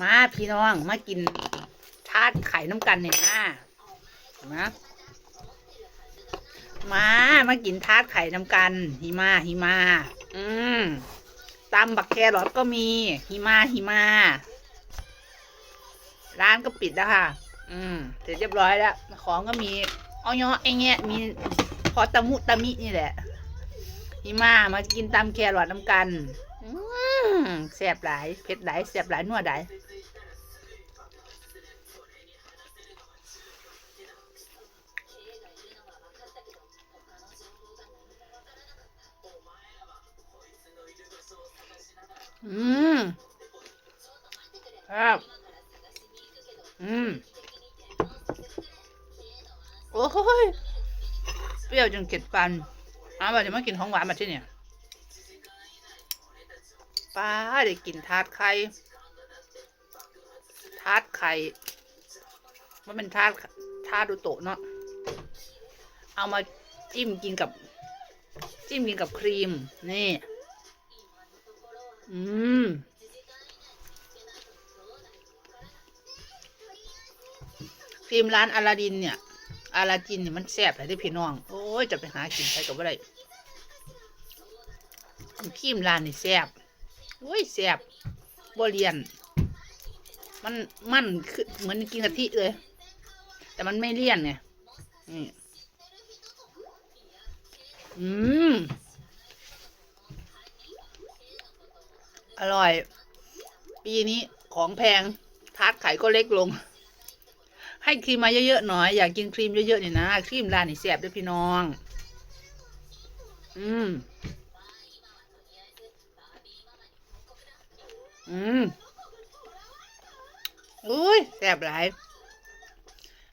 มาพี่น้องมากินทาดไข่น้ำกันเนี่ยนะนะมามากินทาดไข่น้ำกัน หิมาหิมา อืมตำบักแครอทก็มีหิมาหิมา ร้านก็ปิดแล้วค่ะ อืมเสร็จเรียบร้อยแล้ว ของก็มีอ้อยไอ้เงี้ยมีพอตะมุตะมินี่แหละหิมามากินตำแครอทน้ำกันอืมแซ่บหลายเผ็ดหลายแซ่บหลายนัวหลาย ครับ อืม โอ้ย เปรี้ยวจนเก็ดฟันเอามาเดี๋ยวมากินของหวานมาที่เนี่ยป้าได้กินทาดไข่ ทาดไข่ มันเป็นทาดทาดดูโตะเนาะ เอามาจิ้มกินกับ จิ้มกินกับครีม นี่ อืม ครีมร้านอลาดินเนี่ยอาลาดินเนี่ยมันแซ่บเลยที่พี่น้อง โอ้ย จะไปหากินไปกับอะไรครีมร้านนี่แซ่บโอ้ยแสบบ่เรียน มันมันคือเหมือนกินกะทิเลย แต่มันไม่เลี่ยนไงนี่อืม อร่อย ปีนี้ของแพงทาร์ตไข่ก็เล็กลง ให้ครีมมาเยอะๆหน่อย อยากกินครีมเยอะๆนี่นะครีมร้านนี่แสบด้วยพี่น้อง อืม อืมอุ้ยแซบหลาย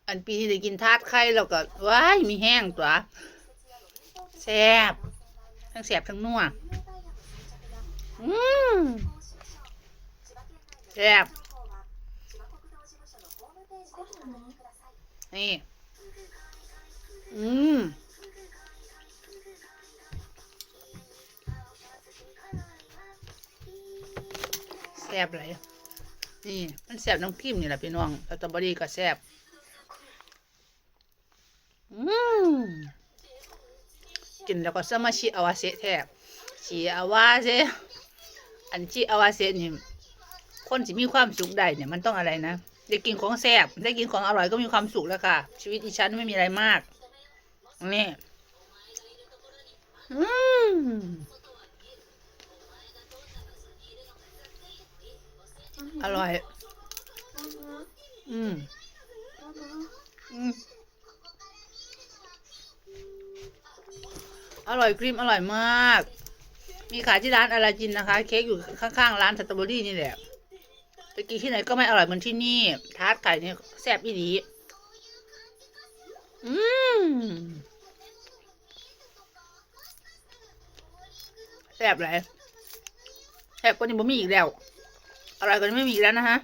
อันปีนี้ได้กินทาดไข่แล้วก็ว้ายมีแห้งตัวแซบทั้งแซบทั้งนัวอืมแซบ นี่ อืม แซ่บเลยนี่ มันแซ่บน้ำครีมนี่แหละพี่น้องสตรอเบอรี่ก็แซ่บอืมกินแล้วก็สมาชิอาวาเซะแทบชีอาวาเซะอันชีอาวาเซะนี่คนที่มีความสุขได้เนี่ยมันต้องอะไรนะ ได้กินของแซ่บได้กินของอร่อยก็มีความสุขแล้วค่ะ ชีวิตอีฉันไม่มีอะไรมากนี่อืมอร่อยอืมอืมอร่อยครีมอร่อยมาก มีขายที่ร้านอาราจินนะคะ เค้กอยู่ข้างๆร้านสตรอเบอรี่นี่แหละ ไปกินที่ไหนก็ไม่อร่อยเหมือนที่นี่ ทาร์ตไข่เนี่ยแซ่บอีดีอืมแซ่บเลยแซ่บกว่านี้บ่มีอีกแล้วอร่อยกว่านี้ไม่มีอีกแล้วนะฮะ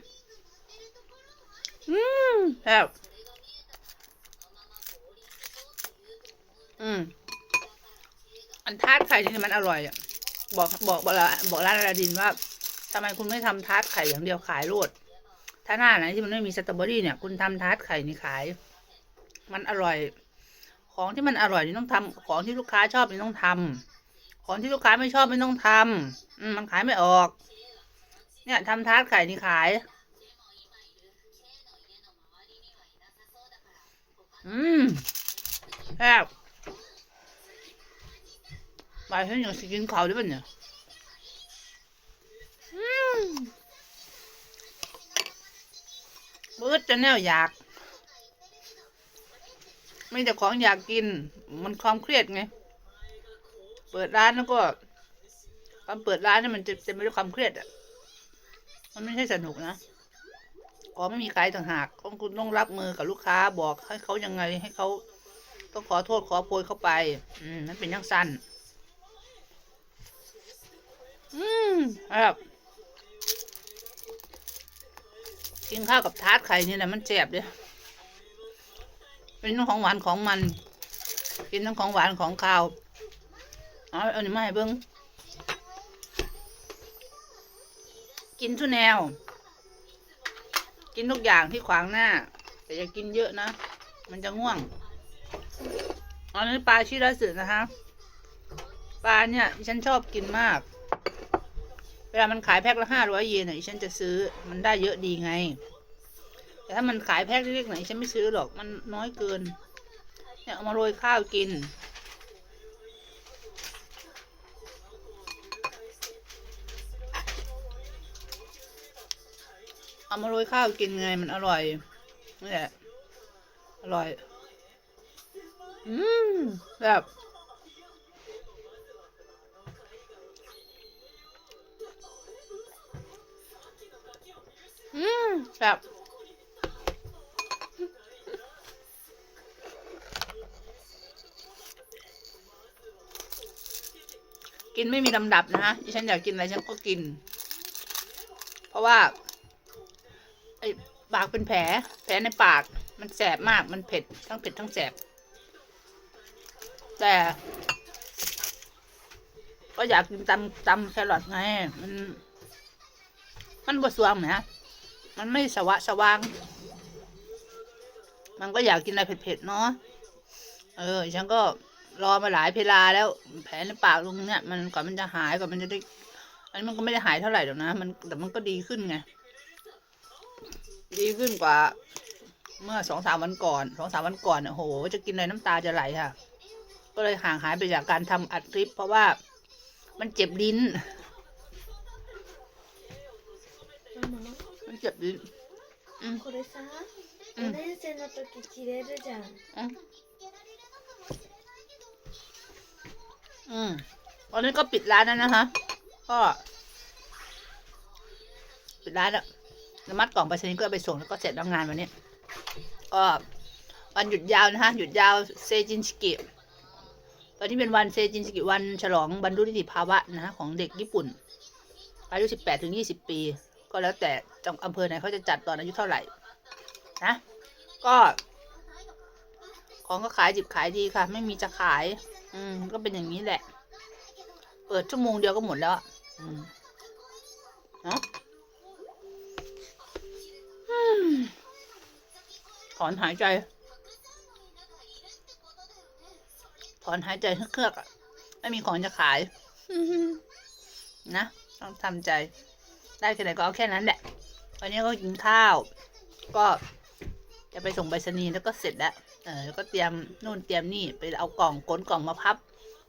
อืมแซ่บอืม อันทาดไข่นี่มันอร่อยอะ บอกบอกบอกละบอกร้านอาลาดินว่า ทำไมคุณไม่ทำทาร์ตไข่อย่างเดียวขายโลด ถ้าหน้าไหนที่มันไม่มีสตรอเบอรี่เนี่ย คุณทำทาร์ตไข่นี่ขาย มันอร่อย ของที่มันอร่อยนี่ต้องทำของที่ลูกค้าชอบนี่ต้องทำของที่ลูกค้าไม่ชอบไม่ต้องทำอืมมันขายไม่ออก เนี่ยทำทาร์ตไข่นี่ขาย อืมแซ่บไปฉันอยากสิกินขาวด้วยป่ะเนี่ย จะแนวอยาก ไม่แต่ของอยากกิน มันความเครียดไง เปิดร้านแล้วก็ตอนเปิดร้านเนี่ยมันจะเต็มไปด้วยความเครียดอะ มันไม่ใช่สนุกนะของไม่มีขายต่างหากต้องคุณต้องรับมือกับลูกค้าบอกให้เขายังไงให้เขาต้องขอโทษขอโพยเข้าไป อืมนั่นเป็นยังสั้น อืมครับ กินข้าวกับทาร์ตไข่นี่แหละมันแจ็บเลยเป็นทั้งของหวานของมัน กินทั้งของหวานของข้าวเอาเอานี่มาให้เบิ้งกินทุกแนว กินทุกอย่างที่ขวางหน้า แต่อย่ากินเยอะนะ มันจะง่วง อันนี้ปลาชิราสึนะคะปลาเนี่ยฉันชอบกินมาก เวลามันขายแพ็คละห้าร้อยเยนอะดิฉันจะซื้อมันได้เยอะดีไง แต่ถ้ามันขายแพ็คเล็กๆหน่อยฉันไม่ซื้อหรอกมันน้อยเกิน เนี่ยเอามาโรยข้าวกินเอามาโรยข้าวกินไงมันอร่อยนี่แหละอร่อย อืมแบบ อืมแบบกินไม่มีลำดับนะฮะดิฉันอยากกินอะไรฉันก็กิน เพราะว่าไอ้ปากเป็นแผล แผลในปาก มันแสบมาก มันเผ็ด ทั้งเผ็ดทั้งแสบ แต่ ก็อยากกินตำตำแครอทไง มัน มันบวสวงนะ มันไม่สวะสว่าง มันก็อยากกินอะไรเผ็ดๆเนาะ เออ ฉันก็รอมาหลายเวลาแล้ว แผลในปากตรงเนี้ยมันก่อนมันจะหายก่อนมันจะได้ อันนี้มันก็ไม่ได้หายเท่าไหร่หรอกนะ มันแต่มันก็ดีขึ้นไง ดีขึ้นกว่า เมื่อสองสามวันก่อน สองสามวันก่อนเนี่ยโห จะกินอะไรน้ำตาจะไหลค่ะ ก็เลยห่างหายไปจากการทำอัดคลิป เพราะว่ามันเจ็บลิ้นママมัน เจ็บลิ้น うんこれさ、うん4年生の時切れるじゃん。 อืมอืมวันนี้ก็ปิดร้านแล้วนะคะ ก็ ปิดร้านแล้วแล้วมัดกล่องไปชนิดก็เอาไปส่งแล้วก็เสร็จแล้วงานวันนี้ ก็วันหยุดยาวนะคะหยุดยาวเซจินสกิตอนนี้เป็นวันเซจินสกิวันฉลองบรรลุนิติภาวะนะคะของเด็กญี่ปุ่น อายุสิบแปดถึงยี่สิบปี ก็แล้วแต่จังอำเภอไหนเขาจะจัดตอนอายุเท่าไหร่นะก็ของก็ขายดิบขายดีค่ะ ไม่มีจะขาย อืม ก็เป็นอย่างนี้แหละ เปิดชั่วโมงเดียวก็หมดแล้วอืมเนาะถอนหายใจ ถอนหายใจเครือกอะไม่มีของจะขาย นะ ต้องทำใจ ได้แค่ไหนก็เอาแค่นั้นแหละ วันนี้ก็กินข้าว ก็จะไปส่งไปรษณีย์แล้วก็เสร็จแล้ว เออแล้วก็เตรียมนู่นเตรียมนี่ไปเอากล่องก้นกล่องมาพับ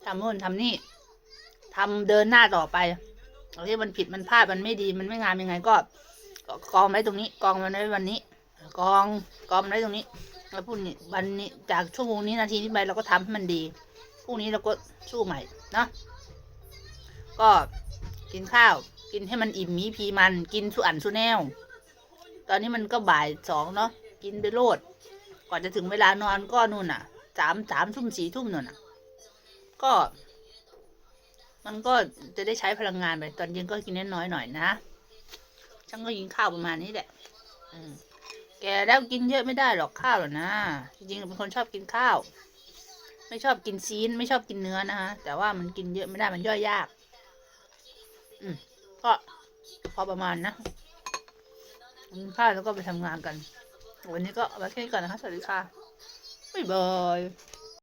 ทำนู่นทำนี่ทำเดินหน้าต่อไปเอาที่มันผิดมันพลาดมันไม่ดีมันไม่งามยังไงก็กกองไว้ตรงนี้ กองมันไว้วันนี้ กองกองไว้ตรงนี้แล้วพรุ่งนี้วันนี้จากชั่วโมงนี้นาทีนี้ไปเราก็ทำให้มันดีพรุ่งนี้เราก็สู้ใหม่เนาะก็กินข้าว กินให้มันอิ่มมีพีมัน กินสุอันสุแนว ตอนนี้มันก็บ่ายสองเนาะกินไปโลด ก่อนจะถึงเวลานอนก็นู่นน่ะสามสามทุ่มสี่ทุ่มนู่นน่ะ ก็ มันก็จะได้ใช้พลังงานไป ตอนเย็นก็กินน้อยๆหน่อยนะฉันก็กินข้าวประมาณนี้แหละ อืมแกแล้วกินเยอะไม่ได้หรอกข้าวหรอกนะ จริงๆเป็นคนชอบกินข้าว ไม่ชอบกินซีนไม่ชอบกินเนื้อนะคะแต่ว่ามันกินเยอะไม่ได้มันย่อยยาก อืม ก็พอประมาณนะกินข้าวแล้วก็ไปทำงานกัน วันนี้ก็เอาไว้แค่นี้ก่อนนะคะ สวัสดีค่ะบ๊ายบาย